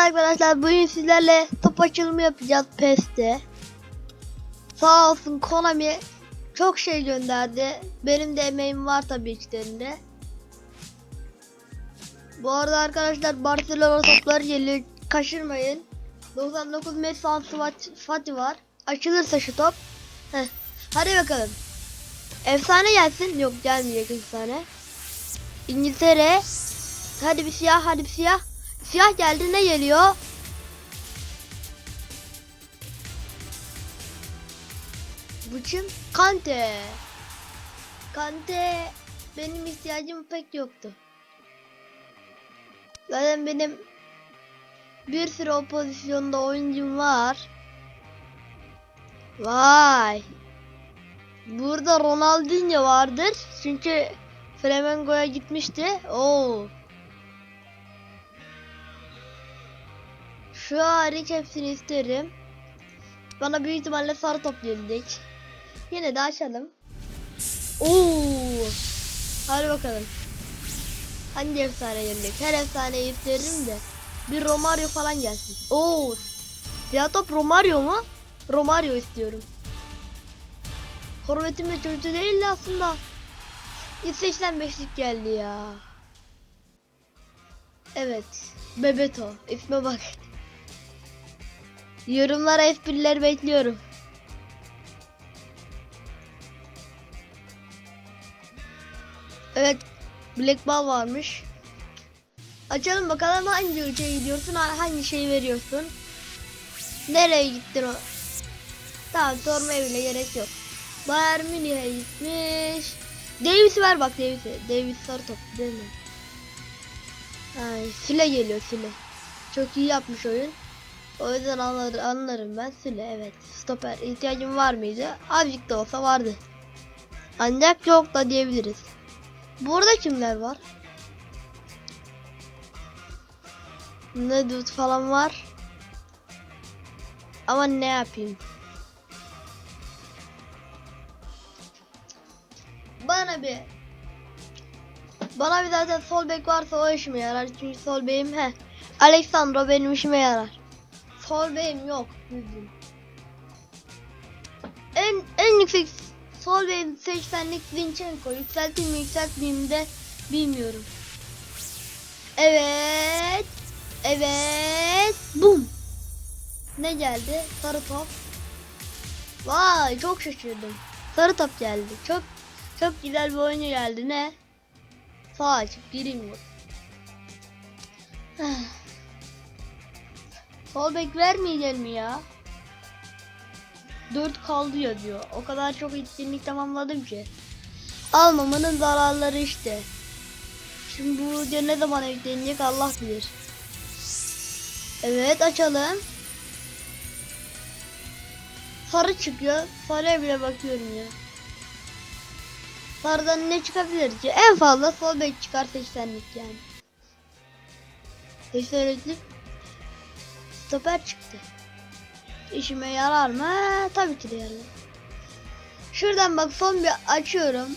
arkadaşlar bugün sizlerle top açılımı yapacağız PES'te. Sağ olsun Konami çok şey gönderdi. Benim de emeğim var tabii içlerinde. Bu arada arkadaşlar Barcelona topları geliyor. Kaçırmayın. 99 Messi Fat- Fati var. Açılırsa şu top. Heh. Hadi bakalım. Efsane gelsin. Yok gelmeyecek efsane. İngiltere. Hadi bir siyah hadi bir siyah. Siyah geldi ne geliyor? Bu kim? Kante. Kante benim ihtiyacım pek yoktu. Zaten benim bir sürü o pozisyonda oyuncum var. Vay. Burada Ronaldinho vardır. Çünkü Flamengo'ya gitmişti. Oo. Şu hariç hepsini isterim. Bana büyük ihtimalle sarı top gelecek. Yine de açalım. Oo. Hadi bakalım. Hangi efsane gelecek? Her efsaneyi isterim de. Bir Romario falan gelsin. Oo. Siyah top Romario mu? Romario istiyorum. Forvetim de kötü değil aslında. İsveç'ten beşlik geldi ya. Evet. Bebeto. İsme bak. Yorumlara espriler bekliyorum. Evet. Black Ball varmış. Açalım bakalım hangi ülkeye gidiyorsun, hangi şeyi veriyorsun. Nereye gittin o? Tamam sormaya bile gerek yok. Bayern Münih'e gitmiş. Davis'i ver bak Davis'i. Davis sarı top değil mi? Ay, Sile geliyor Sile. Çok iyi yapmış oyun. O yüzden anlar, anlarım ben Sile evet. Stoper ihtiyacım var mıydı? Azıcık da olsa vardı. Ancak yok da diyebiliriz. Burada kimler var? Nedut falan var. Ama ne yapayım? Bana bir bana bir zaten sol bek varsa o işime yarar. Çünkü sol bekim he. Alexandro benim işime yarar. Sol bekim yok. Düzgün. En en yüksek sol bekim 80'lik Zinchenko. Yükselteyim mi yükseltmeyeyim de bilmiyorum. Evet. Evet. Bum. Ne geldi? Sarı top. Vay çok şaşırdım. Sarı top geldi. Çok çok güzel bir oyuncu geldi. Ne? Sağ açıp gireyim yok. Sol bek vermeyecek mi ya? 4 kaldı ya diyor. O kadar çok etkinlik tamamladım ki. Almamanın zararları işte. Şimdi bu video ne zaman yüklenecek Allah bilir. Evet açalım. Sarı çıkıyor. Sarıya bile bakıyorum ya. Sarıdan ne çıkabilir ki? En fazla sol bek çıkar 80'lik yani. 80'lik stoper çıktı. İşime yarar mı? Tabii ki de yarar. Şuradan bak son bir açıyorum.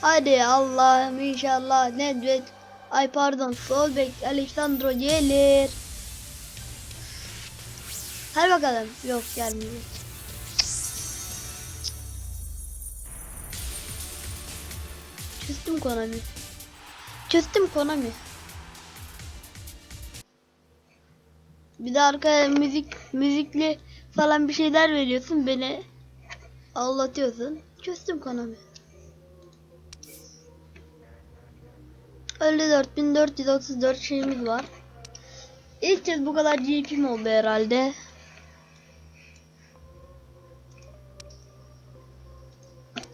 Hadi Allah'ım inşallah Nedved Ay pardon sol bek Alexandro gelir. Hadi bakalım. Yok gelmiyor. Çözdüm Konami. Çözdüm Konami. Bir de arkaya müzik müzikli falan bir şeyler veriyorsun beni ağlatıyorsun. Çözdüm Konami. Öyle 4434 şeyimiz var. İlk kez bu kadar GP'm oldu herhalde.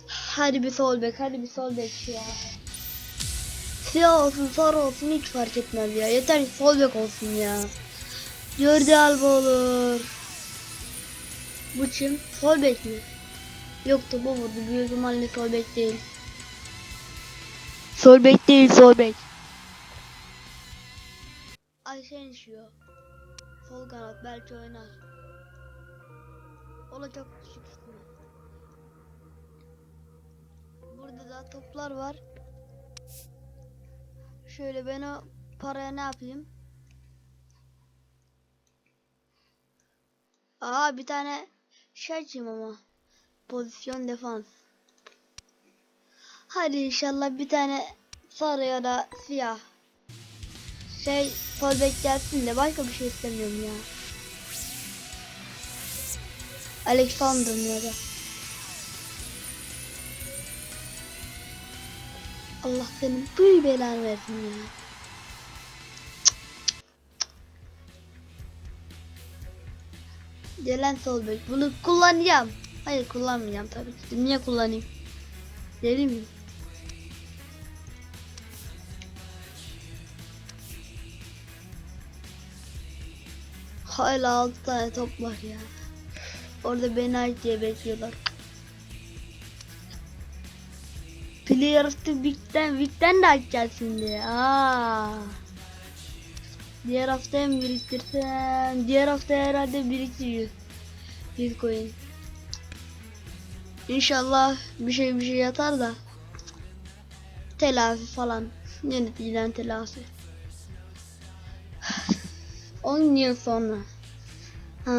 Hadi bir sol bek, hadi bir sol bek ya. Siyah olsun, sarı olsun hiç fark etmez ya. Yeter sol bek olsun ya. Jordi Alba olur. Bu kim? Sol bek mi? Yoktu bu vurdu. Büyük ihtimalle sol bek değil. Sol bek değil, sol bek. Ayşe düşüyor. Sol kanat belki oynar. O da çok düşük ihtimal. Burada da toplar var. Şöyle ben o paraya ne yapayım? Aa bir tane şey açayım ama. Pozisyon defans. Hadi inşallah bir tane sarı ya da siyah. Şey bek gelsin de başka bir şey istemiyorum ya. Alexander ya da. Allah senin bir belanı versin ya. Gelen sol bek. Bunu kullanacağım. Hayır kullanmayacağım tabii ki. Niye kullanayım? Deli miyim? Hala 6 tane top var ya. Orada beni ait diye bekliyorlar. Player of the Week'ten, Week'ten de açacağız şimdi. Aa. Diğer hafta hem biriktirsem, diğer hafta herhalde biriktiriyor. Bitcoin. İnşallah bir şey bir şey yatar da. Telafi falan. Yöneticiden telafi. 10 yıl sonra. Ha.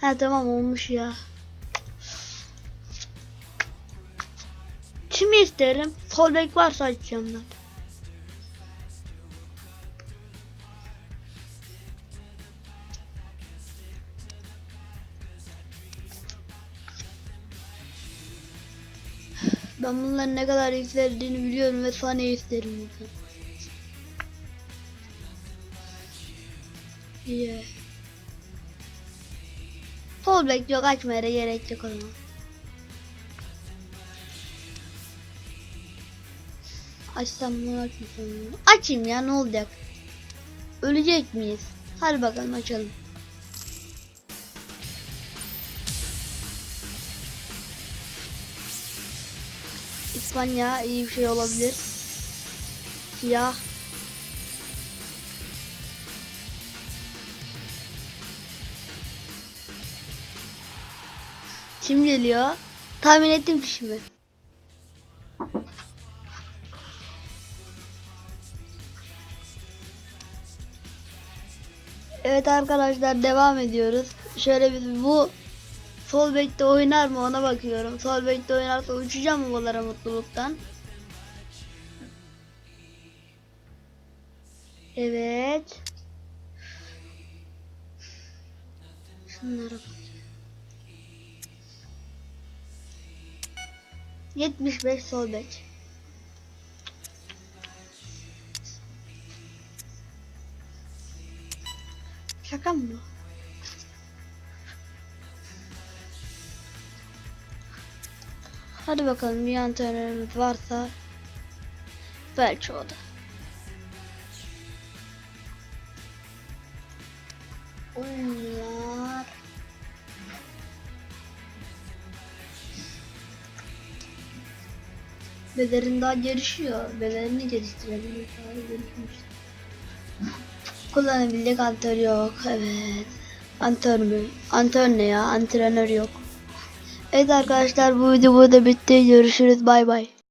Ha tamam olmuş ya. Kimi isterim? Sol bek varsa açacağım ben. Ben bunların ne kadar yükseldiğini biliyorum ve sana isterim. İyi. Sol bek yok açmaya da gerek yok o zaman. Açsam mı açmasam mı? Açayım ya ne olacak? Ölecek miyiz? Hadi bakalım açalım. İspanya iyi bir şey olabilir. Siyah. Kim geliyor? Tahmin ettim şimdi. Evet arkadaşlar devam ediyoruz. Şöyle biz bu sol bekte oynar mı ona bakıyorum. Sol bekte oynarsa uçacağım bunlara mutluluktan. Evet. Şunlara bak. 75 sol bek. Şaka mı? Hadi bakalım bir antrenörümüz varsa belki o da. Oyunlar. Belerin daha gelişiyor. Belerini geliştirebilir. Kullanabilecek antrenör yok. Evet. Antrenör mü? Antrenör ne ya? Antrenör yok. Evet arkadaşlar bu video burada bitti. Görüşürüz. Bay bay.